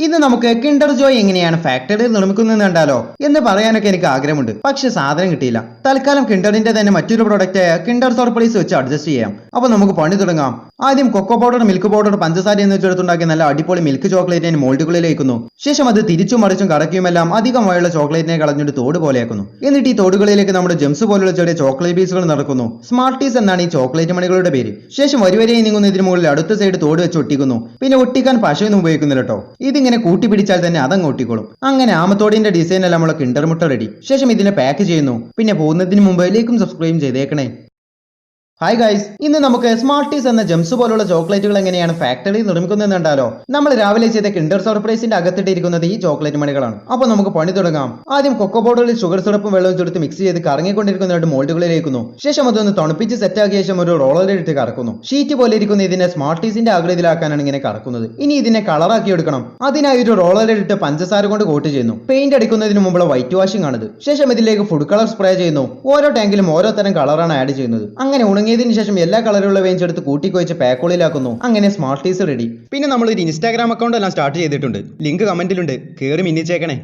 ഇന്ന് നമുക്ക് കിണ്ടർ ജോയ് എങ്ങനെയാണ് ഫാക്ടറിയിൽ നിർമ്മിക്കുന്നത് കണ്ടാലോ എന്ന് പറയാനൊക്കെ എനിക്ക് ആഗ്രഹമുണ്ട്. പക്ഷെ സാധനം കിട്ടിയില്ല. തൽക്കാലം കിണ്ടറിന്റെ തന്നെ മറ്റൊരു പ്രോഡക്റ്റ് ആയ കിണ്ടർ സർപ്രൈസ് വെച്ച് അഡ്ജസ്റ്റ് ചെയ്യാം. അപ്പൊ നമുക്ക് പണി തുടങ്ങാം. ആദ്യം കൊക്കോ പൗഡർ മിൽക്ക് പൗഡർ പഞ്ചസാര എന്ന് വെച്ചെടുത്തുണ്ടാക്കിയ നല്ല അടിപൊളി മിൽക്ക് ചോക്ലേറ്റിനെ മോൾഡുകളിലേക്കുന്നു ശേഷം അത് തിരിച്ചും മറിച്ചും കറക്കിയുമെല്ലാം അധികമായുള്ള ചോക്ലേറ്റിനെ കളഞ്ഞിട്ട് തോട് പോലെയാക്കുന്നു എന്നിട്ട് ഈ തോടുകളിലേക്ക് നമ്മുടെ ജെംസ് പോലുള്ള ചെറിയ ചോക്ലേറ്റ് പീസുകൾ നടക്കുന്നു സ്മാർട്ടീസ് എന്നാണ് ഈ ചോക്ലേറ്റ് മണികളുടെ പേര്. ശേഷം വരിവരെയായി നീങ്ങുന്നതിന് മുകളിൽ അടുത്ത സൈഡ് തോട് വെച്ച് ഒട്ടിക്കുന്നു. പിന്നെ ഒട്ടിക്കാൻ പശയൊന്നും ഉപയോഗിക്കുന്നില്ല കേട്ടോ ഇതിങ്ങനെ കൂട്ടിപ്പിടിച്ചാൽ തന്നെ അതങ്ങ് ഒട്ടിക്കോളും. അങ്ങനെ ആമത്തോടിന്റെ ഡിസൈൻ എല്ലാം നമ്മളെ കിണ്ടർ മുട്ട റെഡി ശേഷം ഇതിനെ പാക്ക് ചെയ്യുന്നു. പിന്നെ പോകുന്നതിന് മുമ്പ് ലൈക്കും സബ്സ്ക്രൈബ് ചെയ്തേക്കണേ. ഹായ് ഗൈസ് ഇന്ന് നമുക്ക് സ്മാർട്ടീസ് എന്ന ജംസ് പോലുള്ള ചോക്ലേറ്റുകൾ എങ്ങനെയാണ് ഫാക്ടറിയിൽ നിർമ്മിക്കുന്നത് കണ്ടാലോ? നമ്മൾ രാവിലെ ചെയ്ത കിൻഡർ സർപ്രൈസിന്റെ അകത്തിട്ടിരിക്കുന്നത് ഈ ചോക്ലേറ്റ് മണികളാണ്. അപ്പൊ നമുക്ക് പണി തുടങ്ങാം. ആദ്യം കൊക്കോ പൗഡറിൽ ഷുഗർ സിറപ്പും വെള്ളവും ചേർത്ത് മിക്സ് ചെയ്ത് കറങ്ങിക്കൊണ്ടിരിക്കുന്നതായിട്ട് മോൾഡുകളിലേക്കുന്നു ശേഷം അതൊന്ന് തണുപ്പിച്ച് സെറ്റാക്കിയ ശേഷം ഒരു റോളറിൽ ഇട്ട് കറക്കുന്നു. ഷീറ്റ് പോലെ ഇരിക്കുന്ന ഇതിനെ സ്മാർട്ടീസിന്റെ ആകൃതിയിലാക്കാനാണ് ഇങ്ങനെ കറക്കുന്നത്. ഇനി ഇതിനെ കളറാക്കി എടുക്കണം. അതിനായി ഒരു റോളറിൽ ഇട്ട് പഞ്ചസാര കൊണ്ട് കോട്ട് ചെയ്യുന്നു. പെയിന്റ് അടിക്കുന്നതിന് മുമ്പുള്ള വൈറ്റ് വാഷിംഗ് ആണിത്. ശേഷം ഇതിലേക്ക് ഫുഡ് കളർ സ്പ്രേ ചെയ്യുന്നു. ഓരോ ടാങ്കിലും ഓരോ തരം കളറാണ് ആഡ് ചെയ്യുന്നത്. അങ്ങനെ ഉണങ്ങിയതിനു ശേഷം എല്ലാ കളറുള്ള വേഞ്ച് എടുത്ത് കൂട്ടിക്കൊഴിച്ച് പാക്കോളിലാക്കുന്നു അങ്ങനെ സ്മാർട്ട് ടീസ് റെഡി പിന്നെ നമ്മൾ ഒരു ഇൻസ്റ്റാഗ്രാം അക്കൗണ്ട് എല്ലാം സ്റ്റാർട്ട് ചെയ്തിട്ടുണ്ട്. ലിങ്ക് കമന്റിലുണ്ട് കയറി മിന്നിച്ചേക്കണേ.